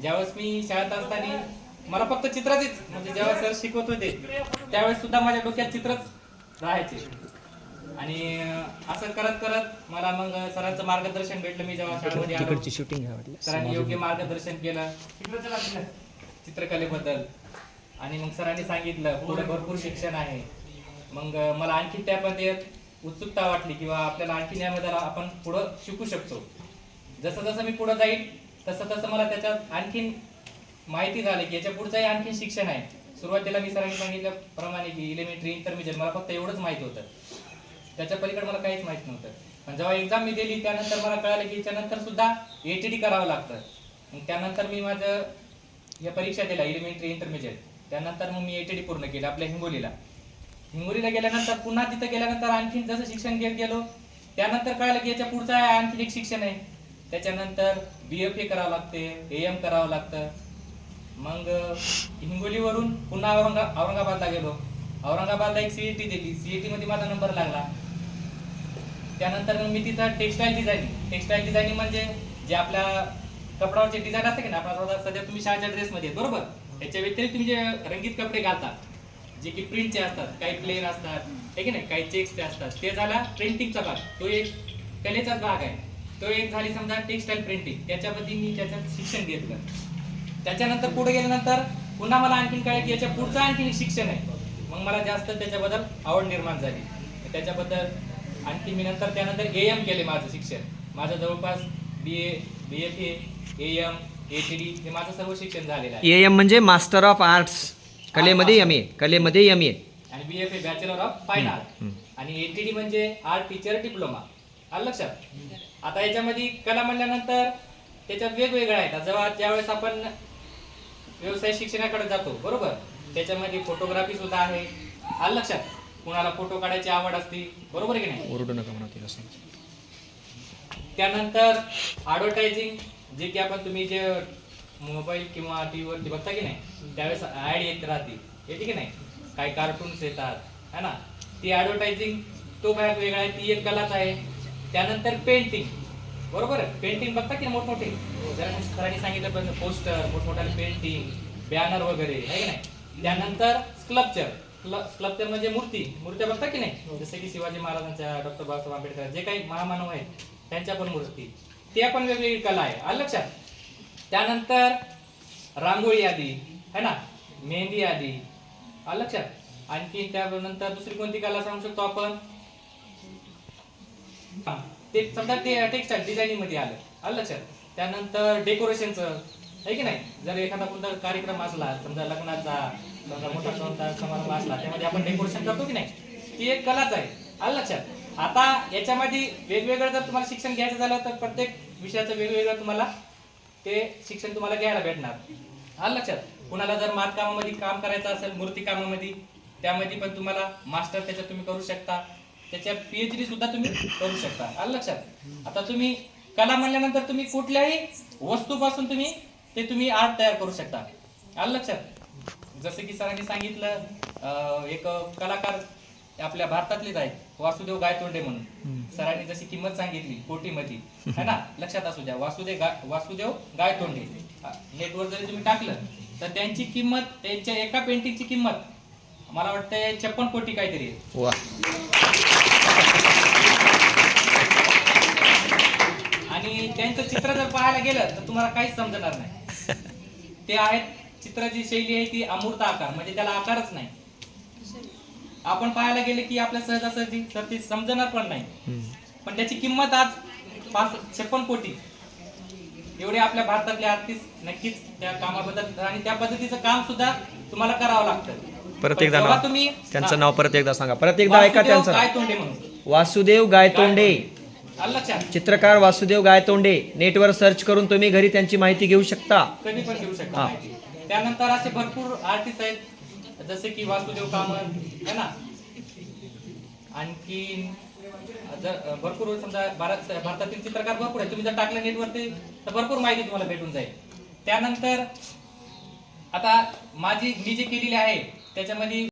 ज्यावेळेस मी शाळेत असताना मला फक्त चित्राचीच म्हणजे जेव्हा सर शिकवत होते त्यावेळेस सुद्धा माझ्या डोक्यात चित्रच राहायचे. आणि असं करत करत मला मग सरांचं मार्गदर्शन भेटलं. मी जेव्हा शाळेमध्ये आलो शूटिंग सरांनी योग्य मार्गदर्शन केलं. चित्रकलेबद्दल. आणि मग सरांनी सांगितलं पुढे भरपूर शिक्षण आहे. मग मला आणखी त्यामध्ये उत्सुकता वाटली किंवा आपल्याला आणखी यामध्ये आपण पुढं शिकू शकतो. जसं जसं मी पुढं जाईल तसं तसं मला त्याच्यात आणखीन माहिती झाली की याच्या पुढचंही आणखीन शिक्षण आहे. सुरुवातीला मी सरांनी सांगितल्याप्रमाणे की इलिमेंटरी इंटरमिजिएट मला फक्त एवढंच माहीत होतं. त्याच्या पलीकडे मला काहीच माहीत नव्हतं. पण जेव्हा एक्झाम मी दिली त्यानंतर मला कळालं की याच्यानंतर सुद्धा डी करावं लागतं. त्यानंतर मी माझं या परीक्षा दिल्या इलिमेंटरी इंटरमिजिएट त्यानंतर मग मी एटीडी पूर्ण केलं आपल्या हिंगोलीला. हिंगोलीला गेल्यानंतर पुन्हा तिथं गेल्यानंतर आणखीन जसं शिक्षण घेत गेलो त्यानंतर कळालं की याच्या पुढचं आहे आणखीन एक शिक्षण आहे. त्याच्यानंतर बी एफ ए करावं लागते ए एम करावं लागतं. मग हिंगोलीवरून पुन्हा औरंगा औरंगाबादला गेलो. औरंगाबादला एक सीईटी दिली. सीईटी मध्ये माझा नंबर लागला. त्यानंतर मग मी तिथं टेक्सटाईल डिझायनिंग टेक्सटाईल डिझायनिंग म्हणजे जे आपल्या कपड्यावरचे डिझाईन असते की ना आपला सध्या तुम्ही शाळेच्या ड्रेसमध्ये बरोबर? याच्या व्यतिरिक्त तुम्ही जे रंगीत कपडे घालता जे की प्रिंटचे असतात काही प्लेन असतात हे की नाही काही चेक्सचे असतात ते झाला प्रिंटिंगचा भाग. तो एक कलेचाच भाग आहे. तो एक झाली समजा टेक्सटाईल प्रिंटिंग त्याच्यामध्ये मी त्याच्यात शिक्षण घेतलं. त्याच्यानंतर पुढे गेल्यानंतर पुन्हा मला आणखीन काय की याच्या पुढचं आणखीन शिक्षण आहे. मग मला जास्त त्याच्याबद्दल आवड निर्माण झाली. त्याच्याबद्दल आणखी मी नंतर त्यानंतर ए एम केले माझं शिक्षण. माझं जवळपास B A B F A A M A T D हे माझं सर्व शिक्षण झालेलं आहे. ए एम म्हणजे मास्टर ऑफ आर्ट्स कलेमध्ये एम ए कलेमध्ये एम ए आणि B F A bachelor of fine art आणि ए टी डी म्हणजे आर्ट टीचर डिप्लोमा आलं लक्षात? आता याच्यामध्ये कला म्हणल्यानंतर त्याच्यात वेगवेगळ्या आहेत. जेव्हा ज्यावेळेस आपण व्यवसाय शिक्षणाकडे जातो बरोबर? त्याच्यामध्ये फोटोग्राफी सुद्धा आहे. आलं लक्षात? कुणाला फोटो काढायची आवड असते बरोबर आहे की नाही. त्यानंतर ॲडव्हर्टायझिंग जे की आपण तुम्ही जे मोबाईल किंवा टी व्हीवरती बघता की नाही त्यावेळेस ॲड येत राहते. येते की नाही? काही कार्टून्स येतात है ना? ती ॲडव्हर्टायझिंग तो भाग वेगळा आहे ती एक कलाच आहे. त्यानंतर पेंटिंग बरोबर? पेंटिंग बघता की नाही मोठमोठे? जरा सरांनी सांगितलं पण पोस्टर मोठमोठ्याले पेंटिंग बॅनर वगैरे आहे की नाही? त्यानंतर स्क्लपचर स्क्लपचर म्हणजे मूर्ती. मूर्त्या बघता की नाही? जसे की शिवाजी महाराजांच्या डॉक्टर बाबासाहेब आंबेडकर जे काही महामानव आहेत त्यांच्या पण मूर्ती. ते पण वेगवेगळी कला आहे. आलं लक्षात? त्यानंतर रांगोळी आली है ना? मेहंदी आली आलं लक्षात? आणखी त्यानंतर दुसरी कोणती कला सांगू शकतो आपण? हा, ते समजा ते टेक्स्टाईल डिझायनिंगमध्ये आलं आलं लक्षात. त्यानंतर डेकोरेशनचं आहे की नाही? जर एखादा कोणता कार्यक्रम असला समजा लग्नाचा समजा मोठा कोणता समारंभ असला त्यामध्ये आपण डेकोरेशन करतो की नाही? ती एक कलाच आहे आलं लक्षात. आता याच्यामध्ये वेगवेगळं जर तुम्हाला शिक्षण घ्यायचं झालं तर प्रत्येक विषयाचं वेगवेगळं तुम्हाला ते शिक्षण तुम्हाला घ्यायला भेटणार. आलं लक्षात? कुणाला जर मातकामामध्ये काम करायचं असेल मूर्ती कामामध्ये त्यामध्ये पण तुम्हाला मास्टर त्याच्यात तुम्ही करू शकता. त्याच्या पीएचडी सुद्धा तुम्ही करू शकता. आलं लक्षात? आता तुम्ही कला म्हणल्यानंतर तुम्ही कुठल्याही वस्तूपासून तुम्ही ते तुम्ही आर्ट तयार करू शकता. आलं लक्षात? जसं की सरांनी सांगितलं एक कलाकार आपल्या भारतातलेच आहेत वासुदेव गायतोंडे म्हणून. सरांनी जशी किंमत सांगितली कोटीमध्ये है ना? लक्षात असू द्या वासुदेव गा वासुदेव गायतोंडे. नेटवर जरी तुम्ही टाकलं तर त्यांची किंमत त्यांच्या एका पेंटिंगची किंमत मला वाटतं छप्पन कोटी काहीतरी वा. आणि त्यांचं चित्र जर पाहायला गेलं तर तुम्हाला काहीच समजणार नाही. ते आहेत चित्राची शैली आहे ती अमूर्त आकार म्हणजे त्याला आकारच नाही. आपण पाहायला गेले की आपल्या सहजासहजी तर ती समजणार पण नाही. पण त्याची किंमत आज पाच छप्पन कोटी. एवढे आपल्या भारतातले आर्टिस्ट नक्कीच त्या कामाबद्दल आणि त्या पद्धतीचं काम सुद्धा तुम्हाला करावं लागतं. परत एकदा नाव. त्यांचं नाव परत एकदा सांगा. परत एकदा ऐका त्यांचं वासुदेव गायतोंडे. चित्रकार वासुदेव गायतोंडे. नेटवर सर्च करून तुम्ही घरी त्यांची माहिती घेऊ शकता. कधी पण घेऊ शकता. माहिती. त्यानंतर असे भरपूर आर्टिस्ट आहेत जसे की वासुदेव कामत है ना? आणखी जर भरपूर समजा भारत भारतातील चित्रकार भरपूर आहे तुम्ही जर टाकलं नेटवरती तर भरपूर माहिती तुम्हाला भेटून जाईल. त्यानंतर आता माझी मी जे केलेली आहे त्याच्यामध्ये